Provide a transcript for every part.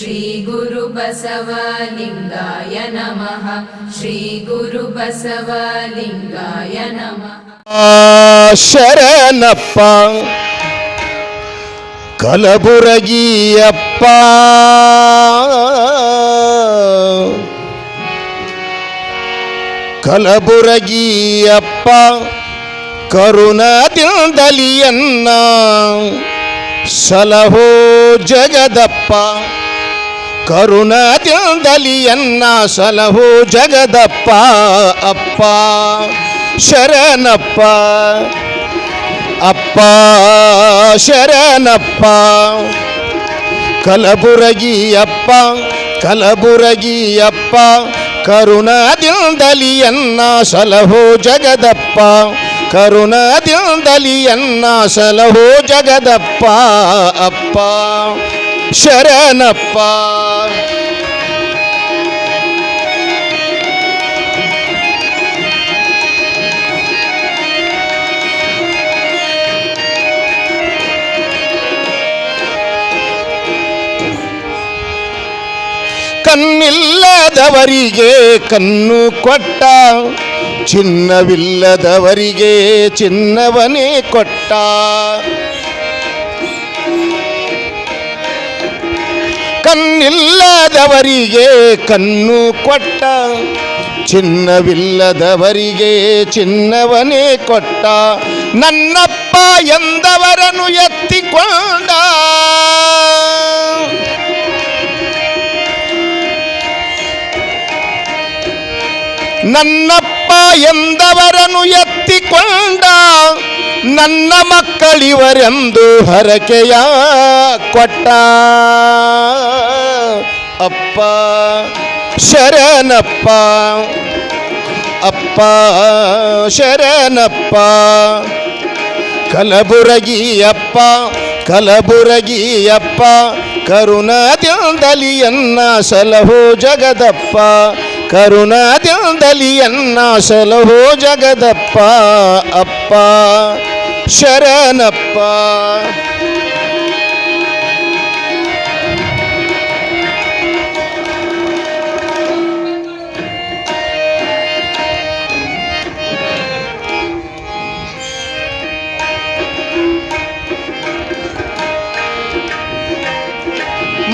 श्रीगुरुबसवलिङ्गाय नमः श्रीगुरुबसवलिङ्गाय नमः ಆ ಶರಣಪ್ಪ ಕಲಬುರಗಿಯಪ್ಪ ಕಲಬುರಗಿಯಪ್ಪ ಕರುಣದಿಂದಲಿಯನ್ನ ಸಲಹೋ ಜಗದಪ್ಪ ಕರುಣದಿಂದಲಿಯನ್ನ ಸಲಹೋ ಜಗದಪ್ಪ ಅಪ್ಪ ಶರಣಪ್ಪ ಅಪ್ಪ ಶರಣಪ್ಪ ಕಲಬುರಗಿಯಪ್ಪ ಕಲಬುರಗಿಯಪ್ಪ ಕರುಣದಿಂದಲಿಯನ್ನ ಸಲಹೋ ಜಗದಪ್ಪ ಕರುಣದಿಂದಲಿಯನ್ನ ಸಲಹೋ ಜಗದಪ್ಪ ಅಪ್ಪ ಶರಣಪ್ಪ ಕಣ್ಣಿಲ್ಲದವರಿಗೆ ಕಣ್ಣು ಕೊಟ್ಟ, ಚಿನ್ನವಿಲ್ಲದವರಿಗೆ ಚಿನ್ನವನೇ ಕೊಟ್ಟ. ಕಣ್ಣಿಲ್ಲದವರಿಗೆ ಕಣ್ಣು ಕೊಟ್ಟ, ಚಿನ್ನವಿಲ್ಲದವರಿಗೆ ಚಿನ್ನವನೇ ಕೊಟ್ಟ. ನನ್ನಪ್ಪ ಎಂದವರನ್ನು ಎತ್ತಿಕೊಂಡ. ನನ್ನಪ್ಪ ಎಂದವರನ್ನು ಎತ್ತಿಕೊಂಡ ನನ್ನ ಮಕ್ಕಳಿವರೆಂದು ಹರಕೆಯ ಕೊಟ್ಟ. ಅಪ್ಪ, ಶರಣಪ್ಪ ಅಪ್ಪ, ಶರಣಪ್ಪ. ಕಲಬುರಗಿಯಪ್ಪ ಕಲಬುರಗಿಯಪ್ಪ ಕರುಣದಿಂದಲಿಯನ್ನ ಸಲಹೋ ಜಗದಪ್ಪ. ಕರುಣದಿಂದಲಿಯನ್ನ ಸಲಹೋ ಜಗದಪ್ಪ ಅಪ್ಪ ಶರಣಪ್ಪ.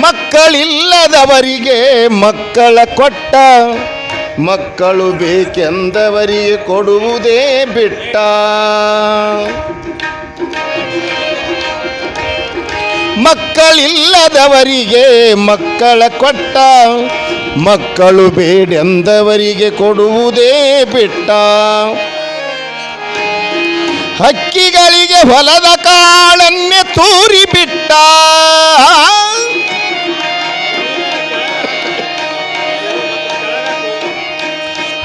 ಮಕ್ಕಳಿಲ್ಲದವರಿಗೆ ಮಕ್ಕಳ ಕೊಟ್ಟ. ಮಕ್ಕಳು ಬೇಕೆಂದವರಿಗೆ ಕೊಡುವುದೇ ಬಿಟ್ಟ. ಮಕ್ಕಳಿಲ್ಲದವರಿಗೆ ಮಕ್ಕಳ ಕೊಟ್ಟ. ಮಕ್ಕಳು ಬೇಡೆಂದವರಿಗೆ ಕೊಡುವುದೇ ಬಿಟ್ಟ. ಹಕ್ಕಿಗಳಿಗೆ ಹೊಲದ ಕಾಳನ್ನೇ ತೂರಿ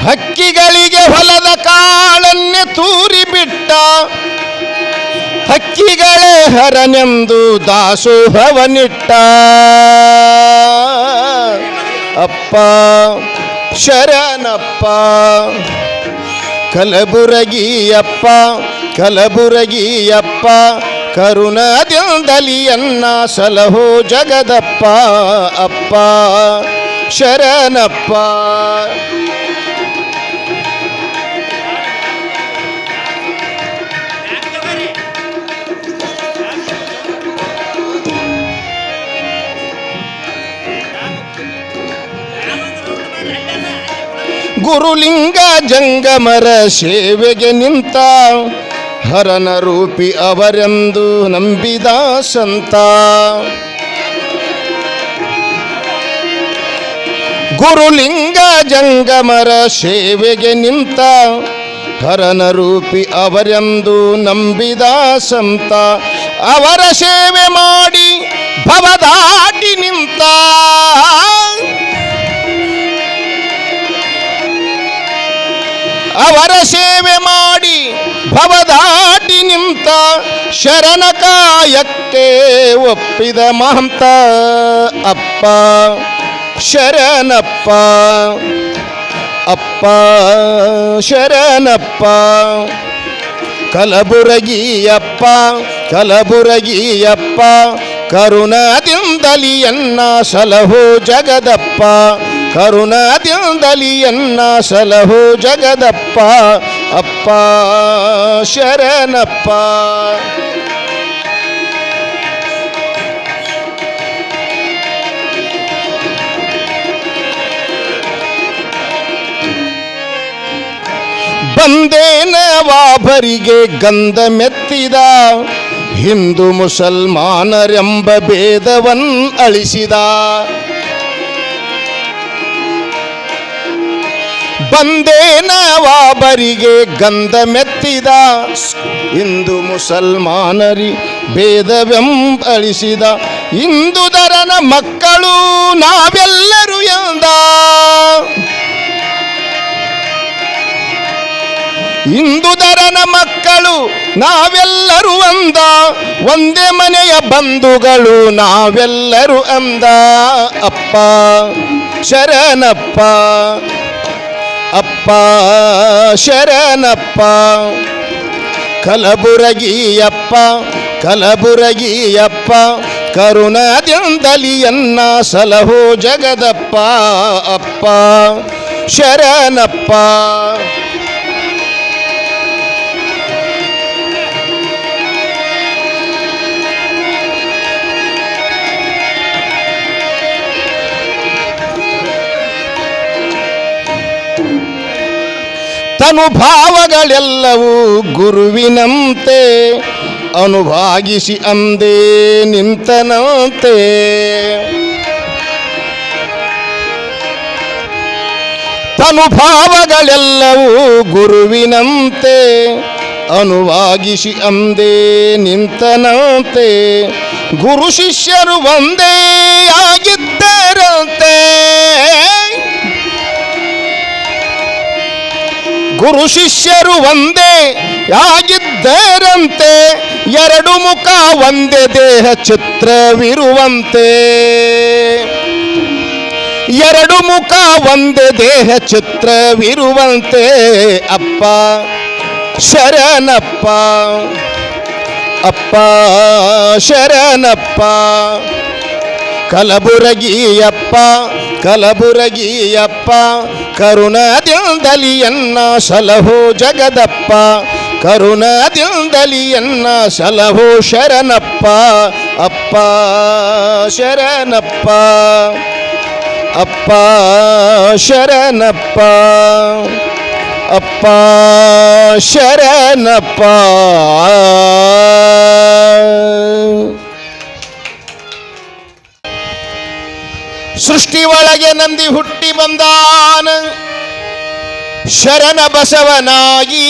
ಹಕ್ಕಿಗಳಿಗೆ ಹೊಲದ ಕಾಳನ್ನೇ ತೂರಿಬಿಟ್ಟ. ಹಕ್ಕಿಗಳೇ ಹರನೆಂದು ದಾಸೋಹವನಿಟ್ಟ ಅಪ್ಪ, ಶರಣಪ್ಪ, ಕಲಬುರಗಿಯಪ್ಪ ಕಲಬುರಗಿಯಪ್ಪ, ಕರುಣದಿಂದಲಿಯನ್ನ ಸಲಹೋ ಜಗದಪ್ಪ, ಅಪ್ಪ, ಶರಣಪ್ಪ. ಗುರುಲಿಂಗ ಜಂಗಮರ ಸೇವೆಗೆ ನಿಂತ ಹರನ ರೂಪಿ ಅವರೆಂದು ನಂಬಿದ ಸಂತ. ಗುರುಲಿಂಗ ಜಂಗಮರ ಸೇವೆಗೆ ನಿಂತ ಹರನ ರೂಪಿ ಅವರೆಂದು ನಂಬಿದ ಸಂತ. ಅವರ ಸೇವೆ ಮಾಡಿ ಭವದಾಟಿ ನಿಂತ. ಅವರ ಸೇವೆ ಮಾಡಿ ಭವದಾಟಿ ನಿಂತ ಶರಣ ಕಾಯಕ್ಕೆ ಒಪ್ಪಿದ ಮಹಂತ ಅಪ್ಪ. ಶರಣಪ್ಪ. ಅಪ್ಪ. ಶರಣಪ್ಪ. ಕಲಬುರಗಿಯಪ್ಪ. ಕಲಬುರಗಿಯಪ್ಪ. ಕರುಣದಿಂದಲಿಯನ್ನ ಸಲಹೋ ಜಗದಪ್ಪ. ಕರುಣಾದಿಂದಲಿ ಸಲಹು ಜಗದಪ್ಪ ಅಪ್ಪ ಶರಣಪ್ಪ. ಬಂದೇನ ವಾಭರಿಗೆ ಗಂಧ ಮೆತ್ತಿದ ಹಿಂದೂ ಮುಸಲ್ಮಾನರೆಂಬ ಭೇದವನ್ ಅಳಿಸಿದ. ಬಂದೇನ ವಾಬರಿಗೆ ಗಂಧ ಮೆತ್ತಿದ. ಇಂದು ಮುಸಲ್ಮಾನರಿ ಭೇದವೆಂಬಳಿಸಿದ. ಹಿಂದುದರನ ಮಕ್ಕಳು ನಾವೆಲ್ಲರೂ ಎಂದ. ಇಂದುದರನ ಮಕ್ಕಳು ನಾವೆಲ್ಲರೂ ಅಂದ ಒಂದೇ ಮನೆಯ ಬಂಧುಗಳು ನಾವೆಲ್ಲರೂ ಅಂದ ಅಪ್ಪ, ಶರಣಪ್ಪ ಅಪ್ಪ ಶರಣಪ್ಪ. ಕಲಬುರಗಿಯಪ್ಪ ಕಲಬುರಗಿಯಪ್ಪ ಕರುಣದಿಂದಲಿ ಎನ್ನ ಸಲಹೋ ಜಗದಪ್ಪ ಅಪ್ಪ. ಶರಣಪ್ಪ. ತನುಭಾವಗಳೆಲ್ಲವೂ ಗುರುವಿನಂತೆ. ಅನುಭಾಗಿಸಿ ಅಂದೇ ನಿಂತನಂತೆ. ತನುಭಾವಗಳೆಲ್ಲವೂ ಗುರುವಿನಂತೆ. ಅನುವಾಗಿಸಿ ಅಂದೇ ನಿಂತನಂತೆ. ಗುರು ಶಿಷ್ಯರು ಒಂದೇ ಆಗಿದ್ದರಂತೆ. ಗುರು ಶಿಷ್ಯರು ಒಂದೇ ಆಗಿದ್ದರಂತೆ ಎರಡು ಮುಖ ಒಂದೇ ದೇಹ ಚಿತ್ರವಿರುವಂತೆ ಎರಡು ಮುಖ ಒಂದೇ ದೇಹ ಚಿತ್ರವಿರುವಂತೆ ಅಪ್ಪ, ಶರಣಪ್ಪ ಅಪ್ಪ, ಶರಣಪ್ಪ, ಕಲಬುರಗಿಯಪ್ಪ ಕಲಬುರಗಿಯಪ್ಪ. ಕರುಣದಿಂದಲಿ ಎನ್ನ ಸಲಹೋ ಜಗದಪ್ಪ ಕರುಣದಿಂದಲಿ ಎನ್ನ ಸಲಹೋ ಶರಣಪ್ಪ ಅಪ್ಪ ಶರಣಪ್ಪ ಅಪ್ಪ ಶರಣಪ್ಪ ಅಪ್ಪ ಶರಣಪ್ಪ. ಸೃಷ್ಟಿ ಒಳಗೆ ನಂದಿ ಹುಟ್ಟಿ ಬಂದಾನ. ಶರಣ ಬಸವನಾಗಿ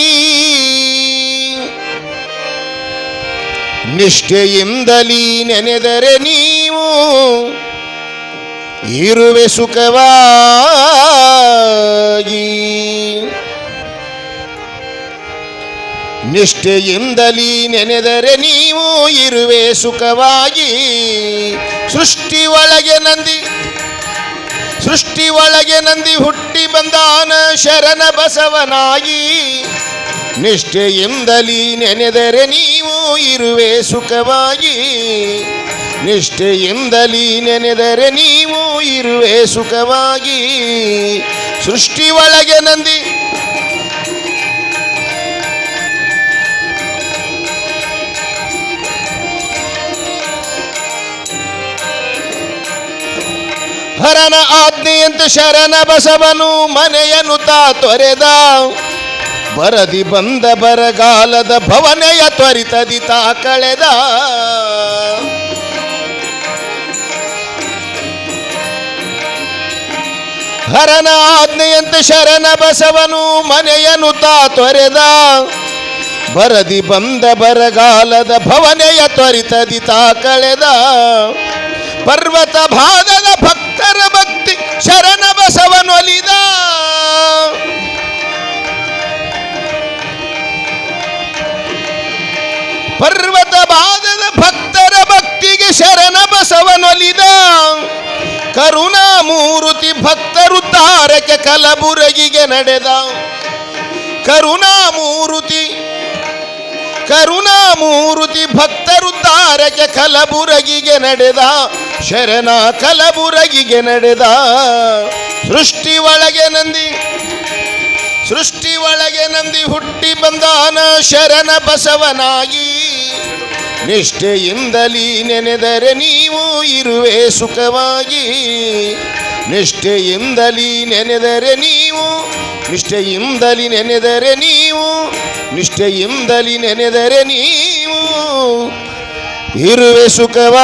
ನಿಷ್ಠೆಯಿಂದಲೀ ನೆನೆದರೆ ನೀವು ಇರುವೆ ಸುಖವಾಗಿ. ನಿಷ್ಠೆಯಿಂದಲೀ ನೆನೆದರೆ ನೀವು ಇರುವೆ ಸುಖವಾಗಿ. ಸೃಷ್ಟಿ ಒಳಗೆ ನಂದಿ ಸೃಷ್ಟಿ ಒಳಗೆ ನಂದಿ ಹುಟ್ಟಿ ಬಂದಾನ ಶರಣ ಬಸವನಾಗಿ. ನಿಷ್ಠೆಯಿಂದಲಿ ನೆನೆದರೆ ನೀವು ಇರುವೆ ಸುಖವಾಗಿ. ನಿಷ್ಠೆಯಿಂದಲಿ ನೆನೆದರೆ ನೀವು ಇರುವೆ ಸುಖವಾಗಿ. ಸೃಷ್ಟಿ ಒಳಗೆ ನಂದಿ ಹರನ ಆಜ್ಞೆಯಂತೆ ಶರಣ ಬಸವನು ಮನೆಯನ್ನು ತಾ ತೊರೆದ. ಬರದಿ ಬಂದ ಬರಗಾಲದ ಭವನೆಯ ತ್ವರಿತದಿ ತಾ ಕಳೆದ. ಹರನ ಆಜ್ಞೆಯಂತೆ ಶರಣ ಬಸವನು ಮನೆಯನ್ನು ತಾ ತೊರೆದ. ಬರದಿ ಬಂದ ಬರಗಾಲದ ಭವನೆಯ ತ್ವರಿತದಿ ತಾ ಕಳೆದ. ಪರ್ವತ ಭಾಗದ ಭಕ್ತರ ಭಕ್ತಿ ಶರಣ ಬಸವನೊಲಿದ ಪರ್ವತ ಭಾಗದ ಭಕ್ತರ ಭಕ್ತಿಗೆ ಶರಣ ಬಸವನೊಲಿದ ಕರುಣಾಮೂರುತಿ ಭಕ್ತರು ತಾರಕೆ ಕಲಬುರಗಿಗೆ ನಡೆದ. ಕರುಣಾ ಮೂಹೂತಿ ಭಕ್ತರು ತಾರಕೆ ಕಲಬುರಗಿಗೆ ನಡೆದ, ಶರಣ ಕಲಬುರಗಿಗೆ ನಡೆದ. ಸೃಷ್ಟಿ ಒಳಗೆ ನಂದಿ, ಸೃಷ್ಟಿ ಒಳಗೆ ನಂದಿ ಹುಟ್ಟಿ ಬಂದಾನ ಶರಣ ಬಸವನಾಗಿ. ನಿಷ್ಠೆಯಿಂದಲೀ ನೆನೆದರೆ ನೀವು ಇರುವೆ ಸುಖವಾಗಿ. ನಿಷ್ಠೆಯಿಂದಲೀ ನೆನೆದರೆ ನೀವು, ನಿಷ್ಠೆಯಿಂದಲಿ ನೆನೆದರೆ ನೀವು, ನಿಷ್ಠೆಯಿಂದಲಿ ನೆನೆದರೆ ನೀವು. ಇರುವೆ ಸುಖವಾಗಿ